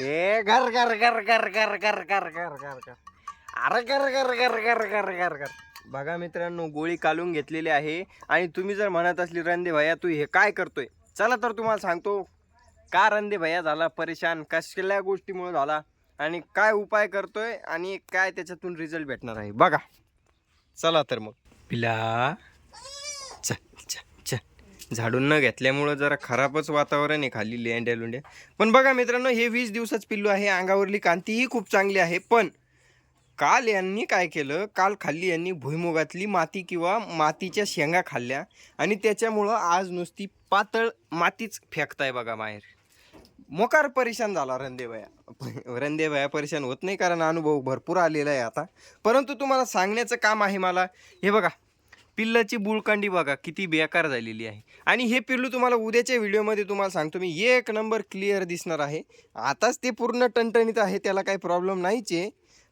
ए घर घर घर घर घर घर घर घर घर घर अरे घर घर घर घर घर घर घर बघा मित्रांनो गोळी काढून घेतलेली आहे आणि तुम्ही जर म्हणत असली रंदे भैया तू हे काय करतोय चला तर तुम्हाला सांगतो का रंदे भैया झाला परेशान कसल्या गोष्टीमुळे झाला आणि काय उपाय करतोय आणि काय त्याच्यातून रिझल्ट भेटणार आहे बघा चला तर मग पिला झाडून न घेतल्यामुळं जरा खराबच वातावरण आहे खाली लेंड्या लुंड्या. पण बघा मित्रांनो हे वीस दिवसाच पिल्लू आहे अंगावरली कांतीही खूप चांगली आहे पण काल यांनी काय केलं? काल खाल्ली यांनी भुईमुगातली माती किंवा मातीच्या शेंगा खाल्ल्या आणि त्याच्यामुळं आज नुसती पातळ मातीच फेकताय बघा बाहेर मोकार परेशान झाला रंदेबाया रंदेबाया परेशान होत नाही कारण अनुभव भरपूर आलेला आहे आता. परंतु तुम्हाला सांगण्याचं काम आहे मला. हे बघा पिल्लाची बुळकांडी बघा किती बेकार झालेली आहे. आणि हे पिल्लू तुम्हाला उद्याच्या व्हिडिओमध्ये तुम्हाला सांगतो मी एक नंबर क्लिअर दिसणार आहे. आताच ते पूर्ण टणटणीत आहे त्याला काही प्रॉब्लेम नाहीच. आहे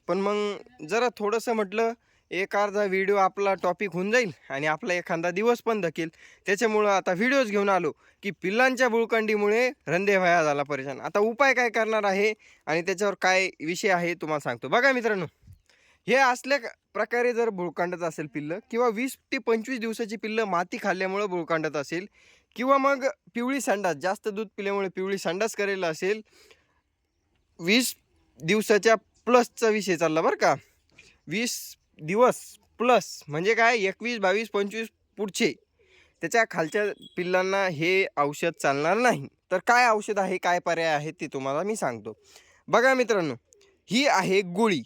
पण मग जरा थोडंसं म्हटलं एक अर्धा व्हिडिओ आपला टॉपिक होऊन जाईल आणि आपला एखादा दिवस पण धकेल त्याच्यामुळं आता व्हिडिओज घेऊन आलो की पिल्लांच्या बुळकंडीमुळे रंदे व्हाया झाला परेशान. आता उपाय काय करणार आहे आणि त्याच्यावर काय विषय आहे तुम्हाला सांगतो. बघा मित्रांनो. हे असल्या क- प्रकारे जर भुळकांडत असेल पिल्लं किंवा वीस ते पंचवीस दिवसाची पिल्लं माती खाल्ल्यामुळं भुळकांडत असेल किंवा मग पिवळी संडास जास्त दूध पिल्यामुळे पिवळी संडास करेल असेल वीस दिवसाच्या प्लसचा विषय चालला बरं का. वीस दिवस प्लस म्हणजे काय? एकवीस बावीस पंचवीस पुढचे. त्याच्या खालच्या पिल्लांना हे औषध चालणार नाही. तर काय औषध आहे काय पर्याय आहे ते तुम्हाला मी सांगतो. बघा मित्रांनो ही आहे गोळी.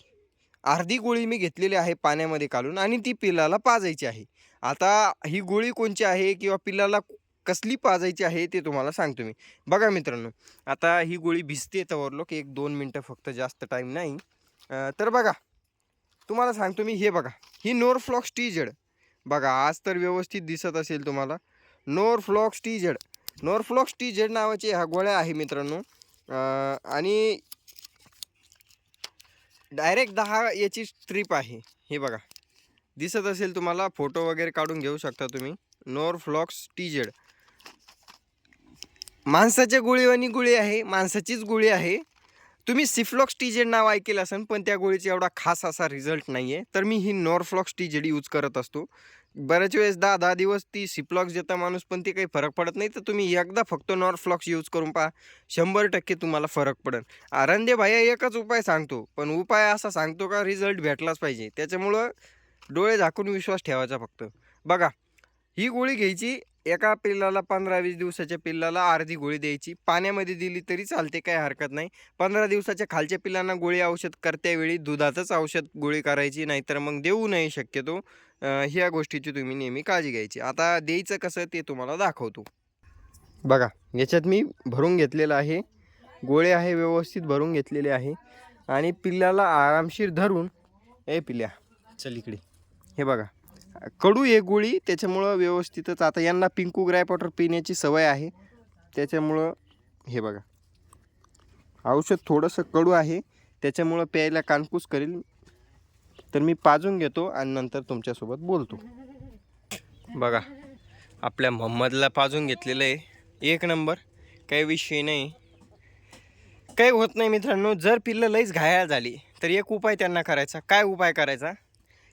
अर्धी गोळी मी घेतलेली आहे पाण्यामध्ये काढून आणि ती पिल्लाला पाजायची आहे. आता ही गोळी कोणची आहे किंवा पिल्लाला कसली पाजायची आहे ते तुम्हाला सांगतो मी. बघा मित्रांनो आता ही गोळी भिजते तवर लोक एक दोन मिनटं फक्त जास्त टाईम नाही. तर बघा तुम्हाला सांगतो मी हे बघा ही नोरफ्लॉक्स टी जेड बघा आज तर व्यवस्थित दिसत असेल तुम्हाला. Norflox T Z Norflox T Z नावाची ह्या गोळ्या आहे मित्रांनो. आणि डायरेक्ट दहा याची स्ट्रीप आहे. हे बघा. दिसत असेल तुम्हाला फोटो वगैरे काढून घेऊ शकता तुम्ही. नोरफ्लॉक्स टी जेड माणसाच्या गुळीवानी गुळी आहे माणसाचीच गुळी आहे. तुम्ही सिफ्लॉक्स टी जेड नाव ऐकेल असेल पण त्या गोळीचा एवढा खास असा रिझल्ट नाही आहे तर मी ही नॉरफ्लॉक्स टी जेड यूज करत असतो. बऱ्याच वेळेस दहा दहा दिवस ती सिफ्लॉक्स देता माणूस पण ती काही फरक पडत नाही. तर तुम्ही एकदा फक्त नॉरफ्लॉक्स यूज करून पहा. शंभर टक्के तुम्हाला फरक पडेल. आरंदे भाया एकच उपाय सांगतो पण उपाय असा सांगतो का रिझल्ट भेटलाच पाहिजे. त्याच्यामुळं डोळे झाकून विश्वास ठेवायचा फक्त. बघा ही गोळी घ्यायची एका पिल्लाला पंधरा वीस दिवसाच्या पिल्लाला अर्धी गोळी द्यायची. पाण्यामध्ये दिली तरी चालते काही हरकत नाही. पंधरा दिवसाच्या खालच्या पिल्लांना गोळी औषध करत्यावेळी दुधाचंच औषध गोळी करायची नाहीतर मग देऊ नाही शक्यतो. ह्या गोष्टीची तुम्ही नेहमी काळजी घ्यायची. आता द्यायचं कसं ते तुम्हाला दाखवतो. बघा याच्यात मी भरून घेतलेलं आहे. गोळे आहे व्यवस्थित भरून घेतलेले आहे. आणि पिल्लाला आरामशीर धरून ए पिल्या चल इकडे. हे बघा. कडू आहे गोळी त्याच्यामुळं व्यवस्थितच. आता यांना पिंकू ग्राय वॉटर पिण्याची सवय आहे. त्याच्यामुळं हे बघा. औषध थोडंसं कडू आहे. त्याच्यामुळं प्यायला कानकूस करेल. तर मी पाजून घेतो आणि नंतर तुमच्यासोबत बोलतो. बघा आपल्या मोहम्मदला पाजून घेतलेलं आहे. एक नंबर. काही विषय नाही. काही होत नाही मित्रांनो. जर पिल्लं लईच घायाळ झाली तर एक उपाय त्यांना करायचा. काय उपाय करायचा?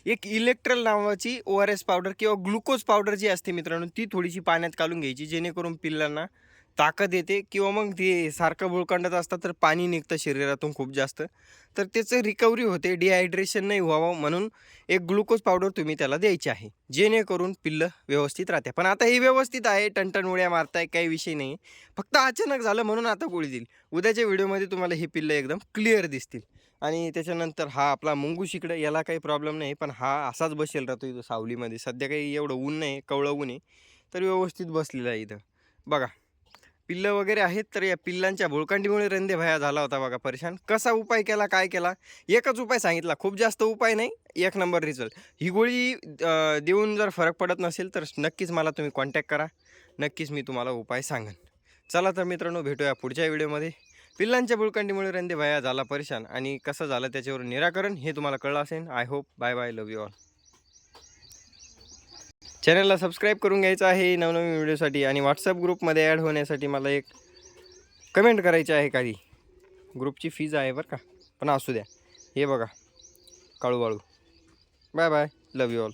एक इलेक्ट्रल नावाची ओ आर एस पावडर किंवा ग्लुकोज पावडर जी असते मित्रांनो ती थोडीशी पाण्यात काढून घ्यायची जेणेकरून पिल्लांना ताकद येते किंवा मग ते सारखं बुळकांडत असतात तर पाणी निघतं शरीरातून खूप जास्त. तर त्याचं रिकव्हरी होते डिहायड्रेशन नाही व्हावं म्हणून एक ग्लुकोज पावडर तुम्ही त्याला द्यायची आहे जेणेकरून पिल्लं व्यवस्थित राहते. पण आता हे व्यवस्थित आहे टणटण उड्या मारताय काही विषय नाही. फक्त अचानक झालं म्हणून आता गोळी देईल. उद्याच्या व्हिडिओमध्ये तुम्हाला हे पिल्लं एकदम क्लिअर दिसतील. आणि त्याच्यानंतर हा आपला मुंगूश इकडं याला काही प्रॉब्लेम नाही पण हा असाच बसेल राहतो इथं सावलीमध्ये. सध्या काही एवढं ऊन नाही कवळं ऊन आहे तर व्यवस्थित बसलेला आहे इथं. बघा पिल्लं वगैरे आहेत तर या पिल्लांच्या भुळकांडीमुळे रंदे भया झाला होता बघा परेशान. कसा उपाय केला काय केला? एकच उपाय सांगितला खूप जास्त उपाय नाही एक नंबर रिझल्ट ही गोळी देऊन जर फरक पडत नसेल तर नक्कीच मला तुम्ही कॉन्टॅक्ट करा. नक्कीच मी तुम्हाला उपाय सांगेन. चला तर मित्रांनो भेटूया पुढच्या व्हिडिओमध्ये पिल्लांच्या बुळकंडीमुळे रंदे भया झाला परेशान आणि कसं झालं त्याच्यावर निराकरण हे तुम्हाला कळलं असेल. I hope bye bye love you all चॅनलला सबस्क्राईब करून घ्यायचं आहे नवनवीन व्हिडिओसाठी आणि व्हॉट्सअप ग्रुपमध्ये ॲड होण्यासाठी मला एक कमेंट करायची आहे काही. ग्रुपची फीज आहे बरं का. पण असू द्या. हे बघा. Kalu Balu bye bye love you all